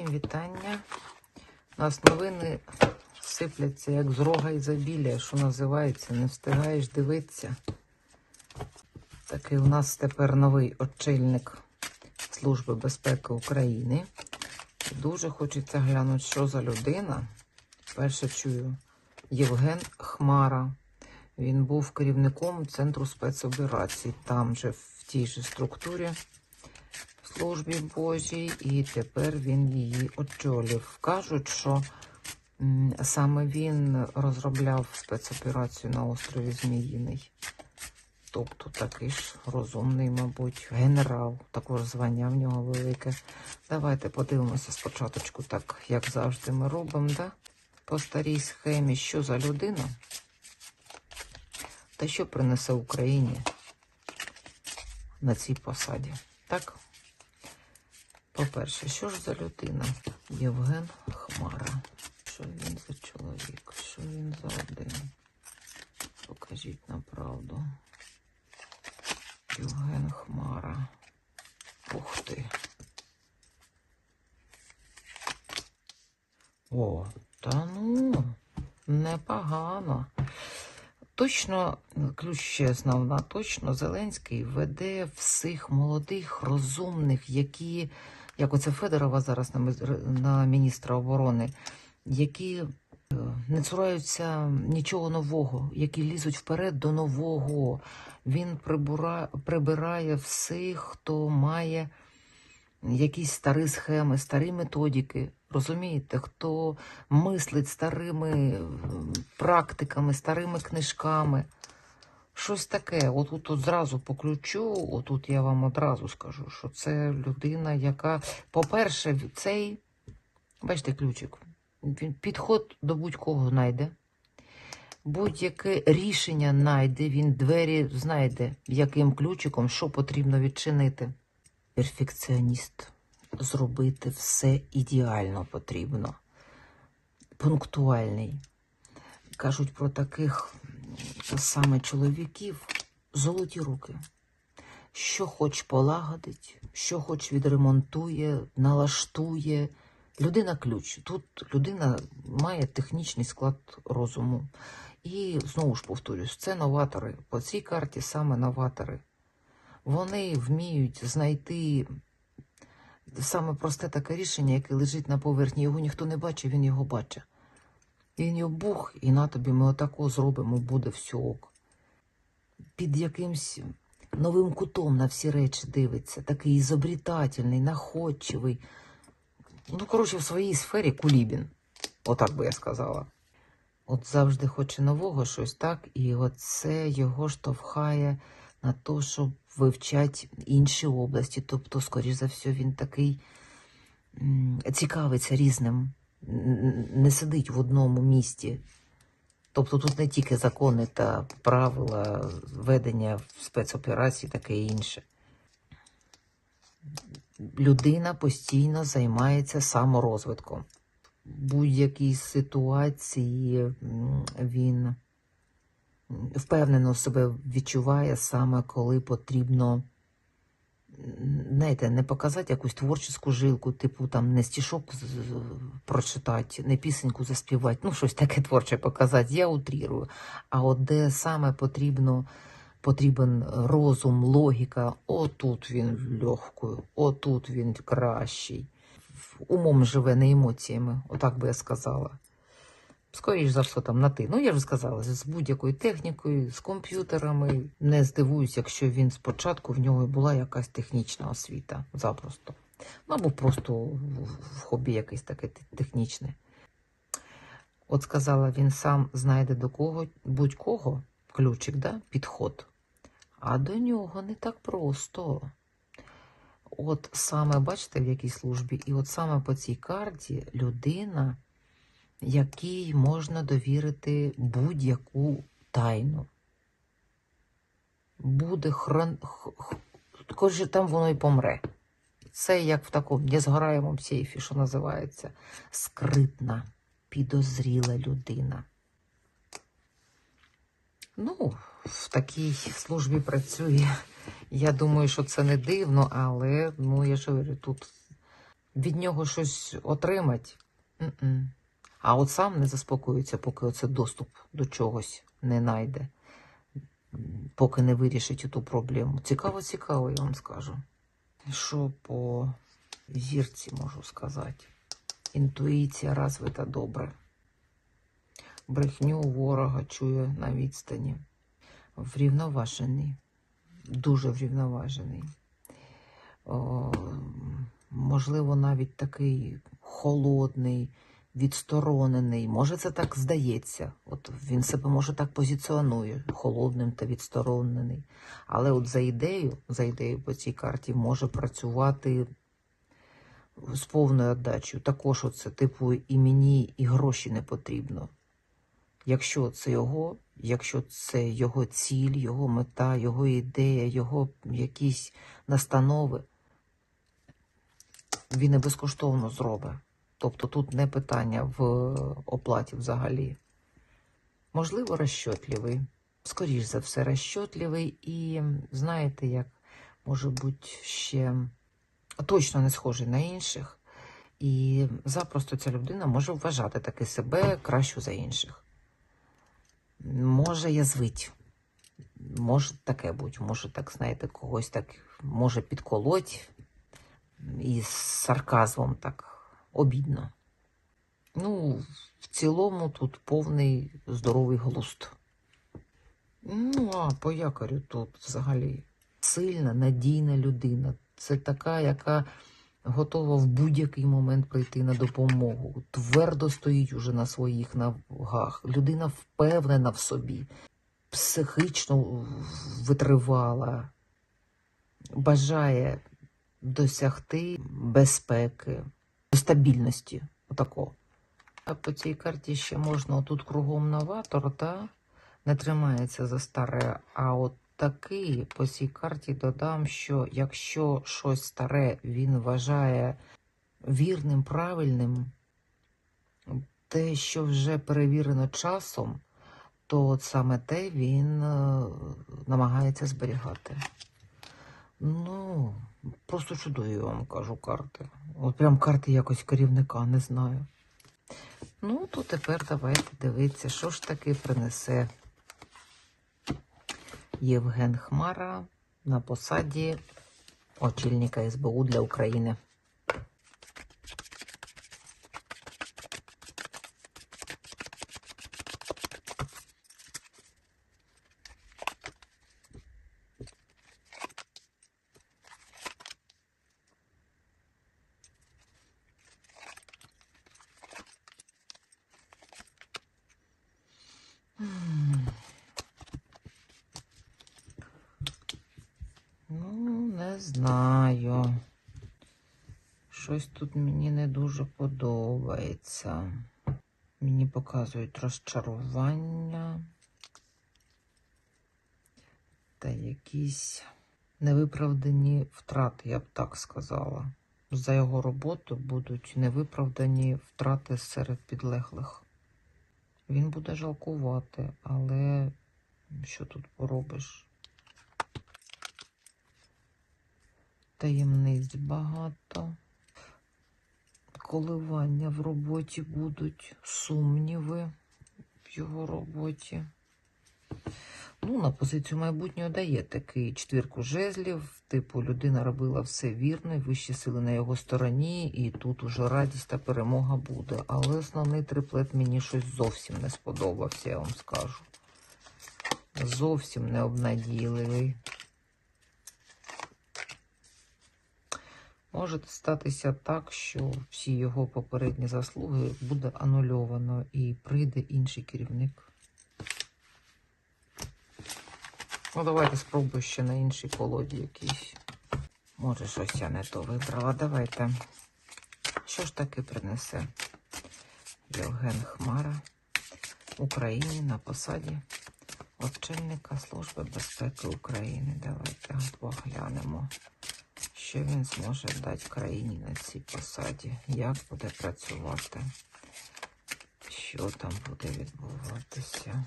Всім вітання. У нас новини сипляться як з рога ізобілія, що називається, не встигаєш дивитися. Такий у нас тепер новий очільник Служби безпеки України. Дуже хочеться глянути, що за людина. Перше чую Євген Хмара. Він був керівником Центру спецоперацій, там же в тій же структурі службі Божій, і тепер він її очолив. Кажуть, що саме він розробляв спецоперацію на острові Зміїний. Тобто такий ж розумний, мабуть, генерал, також звання в нього велике. Давайте подивимося спочатку, так як завжди ми робимо, да? по старій схемі, що за людина та що принесе Україні на цій посаді. Так? По-перше, що ж за людина? Євген Хмара. Що він за чоловік? Що він за один? Покажіть на правду. Євген Хмара. Ух ти. О, та ну, непогано. Точно, ключ ще основна, точно Зеленський веде всіх молодих, розумних, які, як оце Федорова зараз на, на міністра оборони, які е, не цураються нічого нового, які лізуть вперед до нового. Він прибура, прибирає всіх, хто має якісь старі схеми, старі методики. Розумієте, хто мислить старими практиками, старими книжками. Щось таке. От зразу по ключу, отут я вам одразу скажу, що це людина, яка, по-перше, цей, бачите, ключик, він підход до будь-кого знайде. Будь-яке рішення знайде, він двері знайде, яким ключиком, що потрібно відчинити. Перфекціоніст. Зробити все ідеально потрібно. Пунктуальний. Кажуть про таких саме чоловіків золоті руки. Що хоч полагодить, що хоч відремонтує, налаштує. Людина ключ. Тут людина має технічний склад розуму. І знову ж повторюсь, це новатори. По цій карті саме новатори. Вони вміють знайти саме просте таке рішення, яке лежить на поверхні. Його ніхто не бачить, він його бачить. Він його бух, і на тобі ми отако зробимо, буде все ок. Під якимсь новим кутом на всі речі дивиться, такий ізобрітательний, находчивий. Ну, коротше, в своїй сфері кулібін. Отак би я сказала. От завжди хоче нового щось, так? І оце його штовхає на те, щоб вивчати інші області. Тобто, скоріш за все, він такий цікавиться різним, не сидить в одному місті. Тобто тут не тільки закони та правила ведення спецоперацій, таке інше. Людина постійно займається саморозвитком. Будь-якій ситуації він впевнено себе відчуває саме коли потрібно, знаєте, не показати якусь творчу жилку, типу там не стішок прочитати, не пісеньку заспівати, ну щось таке творче показати, я утрірую. А от де саме потрібно, потрібен розум, логіка, отут він легкою, отут він кращий. Умом живе, не емоціями, отак би я сказала. Скоріш за все, там на ти. Ну, я вже сказала, з будь-якою технікою, з комп'ютерами. Не здивуюсь, якщо він спочатку в нього і була якась технічна освіта запросто. Ну, або просто в хобі якесь таке технічне. От сказала, він сам знайде до кого, будь-кого ключик, да? підход. А до нього не так просто. От саме, бачите, в якій службі, і от саме по цій карті людина, якій можна довірити будь-яку тайну. Буде хрон... х- там воно і помре. Це як в такому незгораємому сейфі, що називається скритна, підозріла людина. Ну, в такій службі працює. Я думаю, що це не дивно, але ну я ж говорю, тут від нього щось отримати. А от сам не заспокоїться, поки оце доступ до чогось не найде, поки не вирішить ту проблему. Цікаво, цікаво, я вам скажу. Що по зірці можу сказати? Інтуїція розвита добре. Брехню ворога чує на відстані. Врівноважений, дуже врівноважений. О, можливо, навіть такий холодний, відсторонений. Може, це так здається. От він себе може так позиціонує, холодним та відсторонений. Але от за ідею, за ідею по цій карті може працювати з повною віддачею. Також оце, типу, і мені, і гроші не потрібно. Якщо це його, якщо це його ціль, його мета, його ідея, його якісь настанови, він і безкоштовно зробить. Тобто тут не питання в оплаті взагалі. Можливо, розчотливий. Скоріш за все, розчотливий і знаєте, як може бути ще точно не схожий на інших. І запросто ця людина може вважати таки себе кращу за інших. Може язвить. Може таке бути, може так, знаєте, когось так може підколоть і з сарказмом так обідно. Ну, в цілому тут повний здоровий глуст. Ну, а по якорю тут взагалі сильна, надійна людина. Це така, яка готова в будь-який момент прийти на допомогу. Твердо стоїть уже на своїх ногах. Людина впевнена в собі, психічно витривала, бажає досягти безпеки, стабільності. Отако. А по цій карті ще можна тут кругом новатор, та не тримається за старе. А от такий по цій карті додам, що якщо щось старе він вважає вірним, правильним, те, що вже перевірено часом, то от саме те він е, намагається зберігати. Ну, просто чудові вам кажу карти. От прям карти якось керівника, не знаю. Ну, то тепер давайте дивитися, що ж таки принесе Євген Хмара на посаді очільника СБУ для України. М. Ну, не знаю. Щось тут мені не дуже подобається. Мені показують розчарування та якісь невиправдані втрати, я б так сказала. За його роботу будуть невиправдані втрати серед підлеглих. Він буде жалкувати, але що тут поробиш? Таємниць багато. Коливання в роботі будуть, сумніви в його роботі. Ну, на позицію майбутнього дає такий четвірку жезлів. Типу, людина робила все вірно, вищі сили на його стороні, і тут уже радість та перемога буде. Але основний триплет мені щось зовсім не сподобався, я вам скажу. Зовсім не обнадійливий. Може статися так, що всі його попередні заслуги буде анульовано і прийде інший керівник. Ну, давайте спробую ще на іншій колоді якійсь. Може, щось я не то вибрала. Давайте. Що ж таки принесе Євген Хмара Україні на посаді очільника Служби безпеки України? Давайте поглянемо, що він зможе дати країні на цій посаді, як буде працювати, що там буде відбуватися.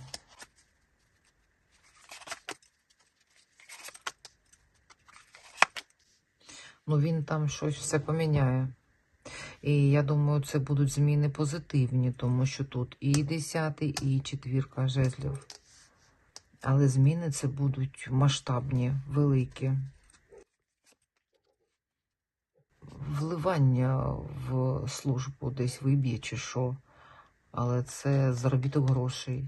Ну, він там щось все поміняє. І я думаю, це будуть зміни позитивні, тому що тут і десятий, і четвірка жезлів. Але зміни це будуть масштабні, великі. Вливання в службу десь виб'є чи що. Але це заробіток грошей.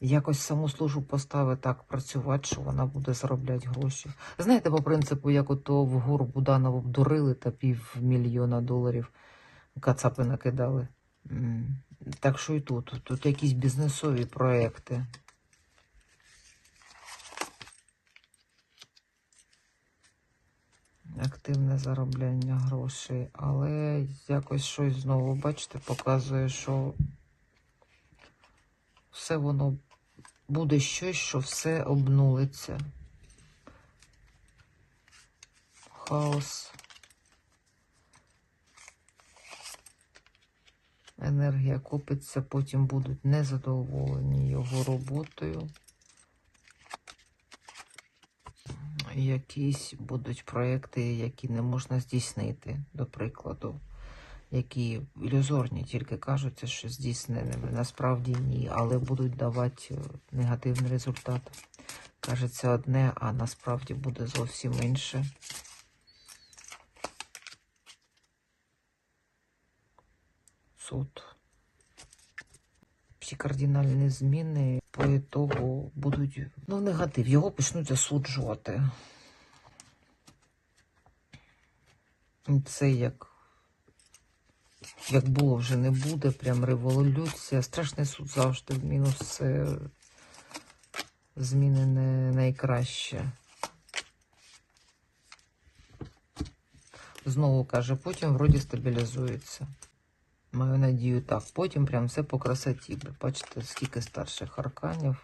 Якось саму службу поставити так працювати, що вона буде заробляти гроші. Знаєте, по принципу, як ото в гору Буданову обдурили та півмільйона доларів кацапи накидали. Так що і тут. Тут якісь бізнесові проекти. Активне заробляння грошей, але якось щось знову, бачите, показує, що все воно буде щось, що все обнулиться. Хаос. Енергія копиться, потім будуть незадоволені його роботою. Якісь будуть проекти, які не можна здійснити, до прикладу, які ілюзорні, тільки кажуться, що здійсненими. Насправді ні, але будуть давати е, негативний результат. Кажеться одне, а насправді буде зовсім інше. Суд. Всі кардинальні зміни по ітогу будуть ну, негатив. Його почнуть засуджувати. І Це як, як було, вже не буде. Прям революція. Страшний суд завжди в мінус. Це зміни не найкраще. Знову каже, потім вроді стабілізується. Маю надію, так. Потім прям все по красоті. Бачите, скільки старших арканів.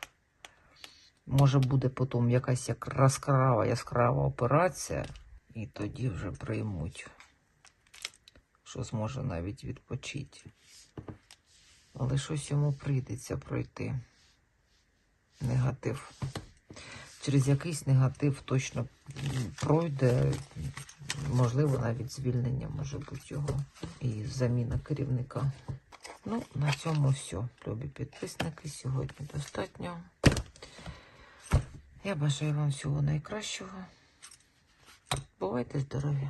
Може буде потім якась як яскрава, яскрава операція, і тоді вже приймуть, що зможе навіть відпочити. Але щось йому прийдеться пройти. Негатив. Через якийсь негатив точно пройде, можливо, навіть звільнення може бути його і заміна керівника. Ну, на цьому все, любі підписники. Сьогодні достатньо. Я бажаю вам всього найкращого. Бувайте здорові!